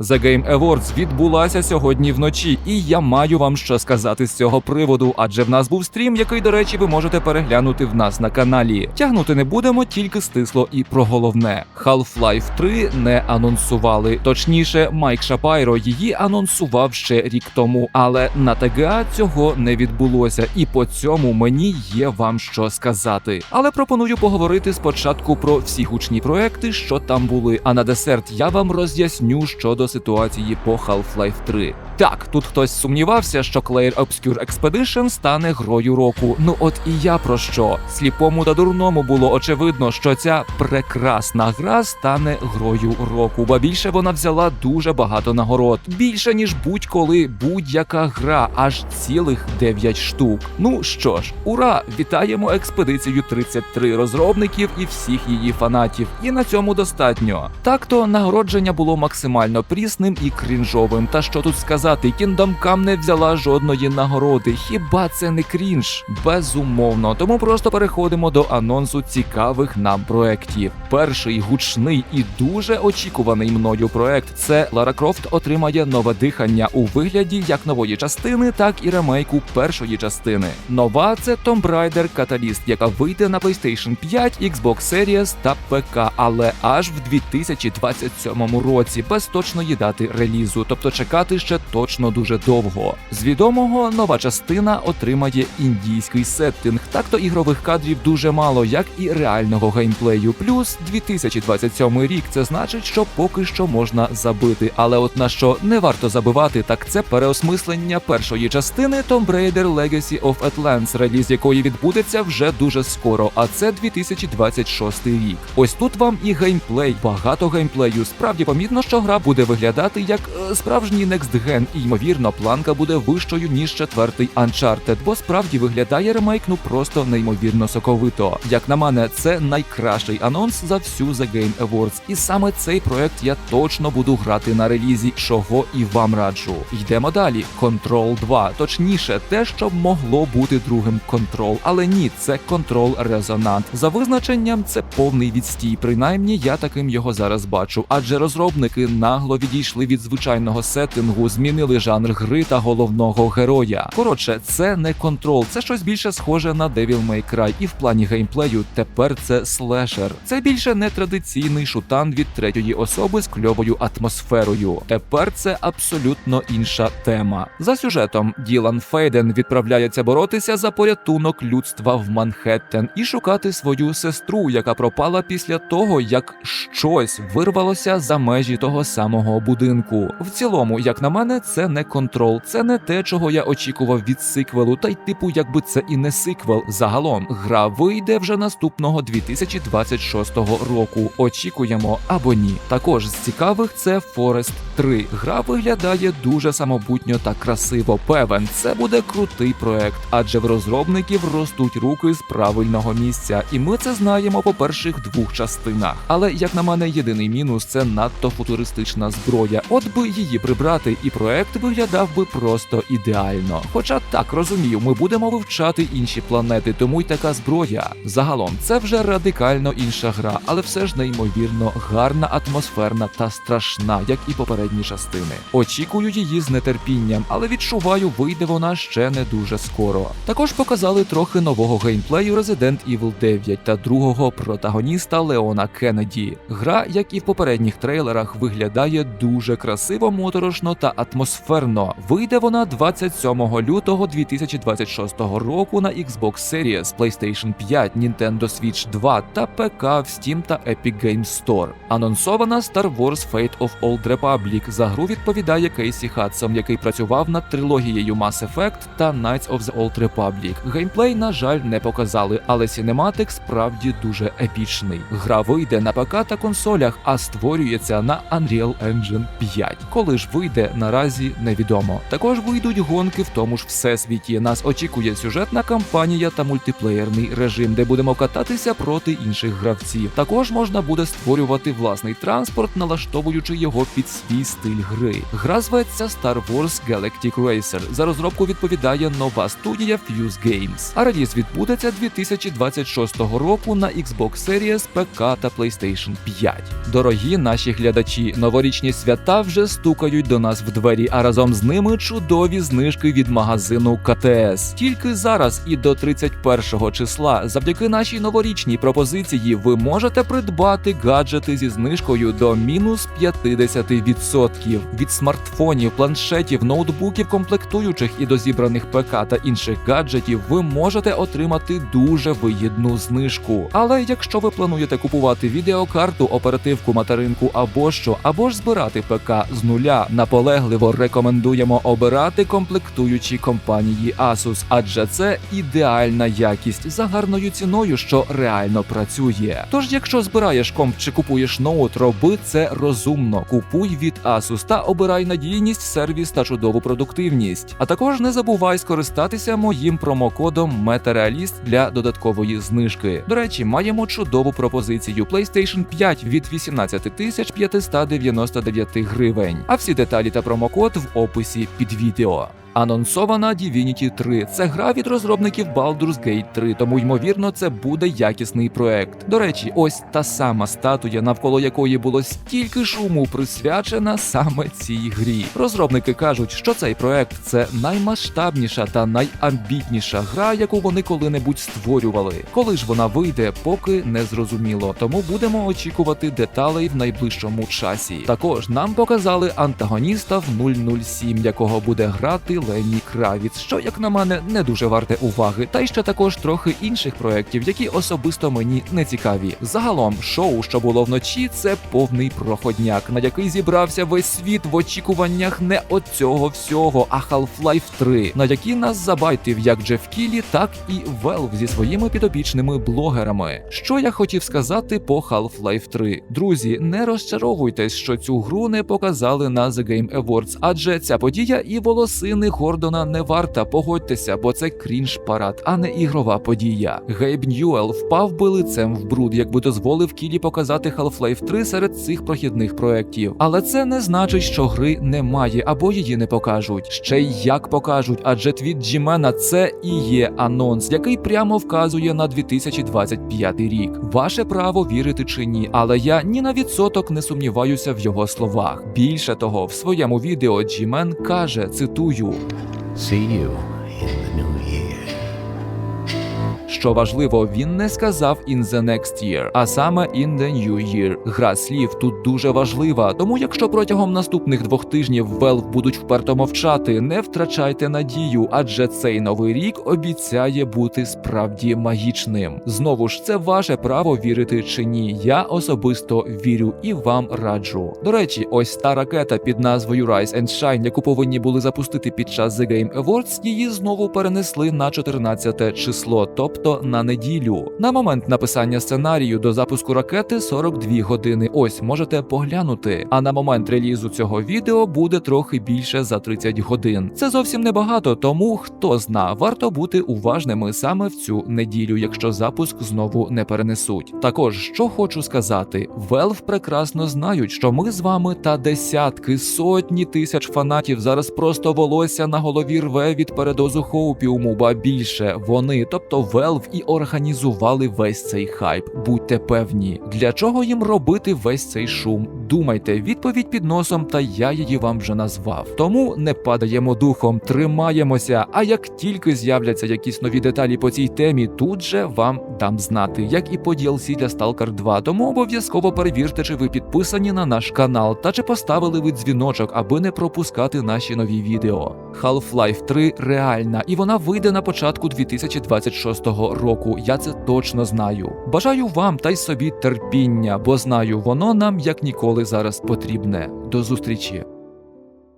The Game Awards відбулася сьогодні вночі, і я маю вам що сказати з цього приводу, адже в нас був стрім, який, до речі, ви можете переглянути в нас на каналі. Тягнути не будемо, тільки стисло і про головне. Half-Life 3 не анонсували. Точніше, Майк Шапайро її анонсував ще рік тому, але на ТГА цього не відбулося, і по цьому мені є вам що сказати. Але пропоную поговорити спочатку про всі гучні проекти, що там були. А на десерт я вам роз'ясню щодо ситуації по Half-Life 3. Так, тут хтось сумнівався, що Clair Obscure Expedition стане грою року. Ну от і я про що. Сліпому та дурному було очевидно, що ця прекрасна гра стане грою року, бо більше вона взяла дуже багато нагород. Більше ніж будь-коли будь-яка гра, аж цілих 9 штук. Ну що ж, ура! Вітаємо експедицію 33 розробників і всіх її фанатів. І на цьому достатньо. Так то нагородження було максимально прісним і крінжовим. Та що тут сказати, Kingdom Come не взяла жодної нагороди. Хіба це не крінж? Безумовно. Тому просто переходимо до анонсу цікавих нам проєктів. Перший гучний і дуже очікуваний мною проект це Лара Крофт отримає нове дихання у вигляді як нової частини, так і ремейку першої частини. Нова це Tomb Raider Catalyst, яка вийде на PlayStation 5, Xbox Series та ПК, але аж в 2027 році, без точної дати релізу, тобто чекати ще точно дуже довго. З відомого нова частина отримає індійський сеттинг. Так то ігрових кадрів дуже мало, як і реального геймплею. Плюс 2027 рік це значить, що поки що можна забити. Але от на що не варто забивати, так це переосмислення першої частини Tomb Raider Legacy of Atlantis, реліз якої відбудеться вже дуже скоро, а це 2026 рік. Ось тут вам і геймплей, багато геймплею. Справді помітно, що гра буде виглядати як е, справжній Next Gen, і ймовірно, планка буде вищою ніж четвертий Uncharted, бо справді виглядає ремейк ну просто неймовірно соковито. Як на мене, це найкращий анонс за всю The Game Awards. І саме цей проект я точно буду грати на релізі, чого і вам раджу. Йдемо далі. Control 2, точніше, те, що могло бути другим Control, але ні, це Control Resonant. За визначенням, це повний відстій. Принаймні, я таким його зараз бачу. Адже розробники нагло відійшли від звичайного сеттингу, змінили жанр гри та головного героя. Коротше, це не контрол, це щось більше схоже на Devil May Cry. І в плані геймплею тепер це слешер. Це більше не традиційний шутан від третьої особи з кльовою атмосферою. Тепер це абсолютно інша тема. За сюжетом Ділан Фейден відправляється боротися за порятунок людства в Манхеттен і шукати свою сестру, яка пропала після того, як щось вирвалося за межі того самого будинку. В цілому, як на мене, це не контрол, це не те, чого я очікував від сиквелу, та й типу, якби це і не сиквел. Загалом гра вийде вже наступного 2026 року. Очікуємо або ні. Також з цікавих це Forest 3. Гра виглядає дуже самобутньо та красиво. Певен, це буде крутий проект, адже в розробників ростуть руки з правильного місця, і ми це знаємо по перших двох частинах. Але як на мене, єдиний мінус це надто футуристична зброя. От би її прибрати, і проект виглядав би просто ідеально. Хоча так розумію, ми будемо вивчати інші планети, тому й така зброя. Загалом це вже радикально інша гра, але все ж неймовірно гарна, атмосферна та страшна, як і попередні частини. Очікую її з нетерпінням, але відчуваю, вийде вона ще не дуже скоро. Також показали трохи нового геймплею Resident Evil 9 та другого протагоніста Леона Кеннеді. Гра, як і в попередніх трейлерах, виглядає дуже красиво, моторошно та атмосферно. Вийде вона 27 лютого 2026 року на Xbox Series, PlayStation 5, Nintendo Switch 2 та ПК в Steam та Epic Games Store. Анонсована Star Wars Fate of Old Republic. За гру відповідає Кейсі Хадсон, який працював над трилогією Mass Effect та Knights of the Old Republic. Геймплей, на жаль, не показали, але синематик справді дуже епічний. Гра вийде на ПК та консолях, а створюється на Unreal Engine 5. Коли ж вийде, наразі наразі невідомо. Також вийдуть гонки в тому ж всесвіті. Нас очікує сюжетна кампанія та мультиплеєрний режим, де будемо кататися проти інших гравців. Також можна буде створювати власний транспорт, налаштовуючи його під свій стиль гри. Гра зветься Star Wars Galactic Racer. За розробку відповідає нова студія Fuse Games. А реліз відбудеться 2026 року на Xbox Series, ПК та PlayStation 5. Дорогі наші глядачі, новорічні свята вже стукають до нас в двері, а разом з ними чудові знижки від магазину КТС. Тільки зараз і до 31 числа, завдяки нашій новорічній пропозиції, ви можете придбати гаджети зі знижкою до мінус 50%. від смартфонів, планшетів, ноутбуків, комплектуючих і до зібраних ПК та інших гаджетів. Ви можете отримати дуже вигідну знижку. Але якщо ви плануєте купувати відеокарту, оперативку, материнку або що, або ж збирати ПК з нуля, наполегливо рекомендуємо обирати комплектуючі компанії Asus, адже це ідеальна якість за гарною ціною, що реально працює. Тож, якщо збираєш комп чи купуєш ноут, роби це розумно. Купуй від Asus та обирай надійність, сервіс та чудову продуктивність. А також не забувай скористатися моїм промокодом Метареаліст для додаткової знижки. До речі, маємо чудову пропозицію PlayStation 5 від 18 тисяч 599 гривень. А всі деталі та промокод в описі під відео. Анонсована Divinity 3. Це гра від розробників Baldur's Gate 3, тому ймовірно, це буде якісний проект. До речі, ось та сама статуя, навколо якої було стільки шуму, присвячена саме цій грі. Розробники кажуть, що цей проект це наймасштабніша та найамбітніша гра, яку вони коли-небудь створювали. Коли ж вона вийде, поки не зрозуміло. Тому будемо очікувати деталей в найближчому часі. Також нам показали антагоніста в 007, якого буде грати Лені Кравіц, що, як на мене, не дуже варте уваги, та й ще також трохи інших проєктів, які особисто мені не цікаві. Загалом, шоу, що було вночі, це повний проходняк, на який зібрався весь світ в очікуваннях не от цього всього, а Half-Life 3, на які нас забайтив як Джеф Кілі, так і Valve зі своїми підопічними блогерами. Що я хотів сказати по Half-Life 3? Друзі, не розчаровуйтесь, що цю гру не показали на The Game Awards, адже ця подія і волосини Гордона не варта, погодьтеся, бо це крінж парад, а не ігрова подія. Гейб Ньюел впав би лицем в бруд, якби дозволив Кілі показати Half-Life 3 серед цих прохідних проєктів. Але це не значить, що гри немає або її не покажуть. Ще й як покажуть, адже твіт Джімена це і є анонс, який прямо вказує на 2025 рік. Ваше право вірити чи ні, але я ні на відсоток не сумніваюся в його словах. Більше того, в своєму відео Джімен каже: цитую. See you Що важливо, він не сказав in the next year, а саме in the new year. Гра слів тут дуже важлива. Тому, якщо протягом наступних двох тижнів Valve будуть вперто мовчати, не втрачайте надію, адже цей новий рік обіцяє бути справді магічним. Знову ж це ваше право вірити чи ні. Я особисто вірю і вам раджу. До речі, ось та ракета під назвою Rise and Shine, яку повинні були запустити під час The Game Awards, її знову перенесли на 14 число, тобто на неділю. На момент написання сценарію до запуску ракети 42 години. Ось можете поглянути. А на момент релізу цього відео буде трохи більше за 30 годин. Це зовсім небагато, тому хто зна, варто бути уважними саме в цю неділю, якщо запуск знову не перенесуть. Також що хочу сказати, Valve прекрасно знають, що ми з вами та десятки, сотні тисяч фанатів зараз просто волосся на голові рве від передозу хоупіуму, ба більше вони, тобто Valve і організували весь цей хайп. Будьте певні, для чого їм робити весь цей шум? Думайте, відповідь під носом, та я її вам вже назвав. Тому не падаємо духом, тримаємося. А як тільки з'являться якісь нові деталі по цій темі, тут же вам дам знати, як і по DLC для Stalker 2. Тому обов'язково перевірте, чи ви підписані на наш канал та чи поставили ви дзвіночок, аби не пропускати наші нові відео. Half-Life 3 реальна, і вона вийде на початку 2026 року. Я це точно знаю. Бажаю вам та й собі терпіння, бо знаю, воно нам як ніколи зараз потрібне. До зустрічі.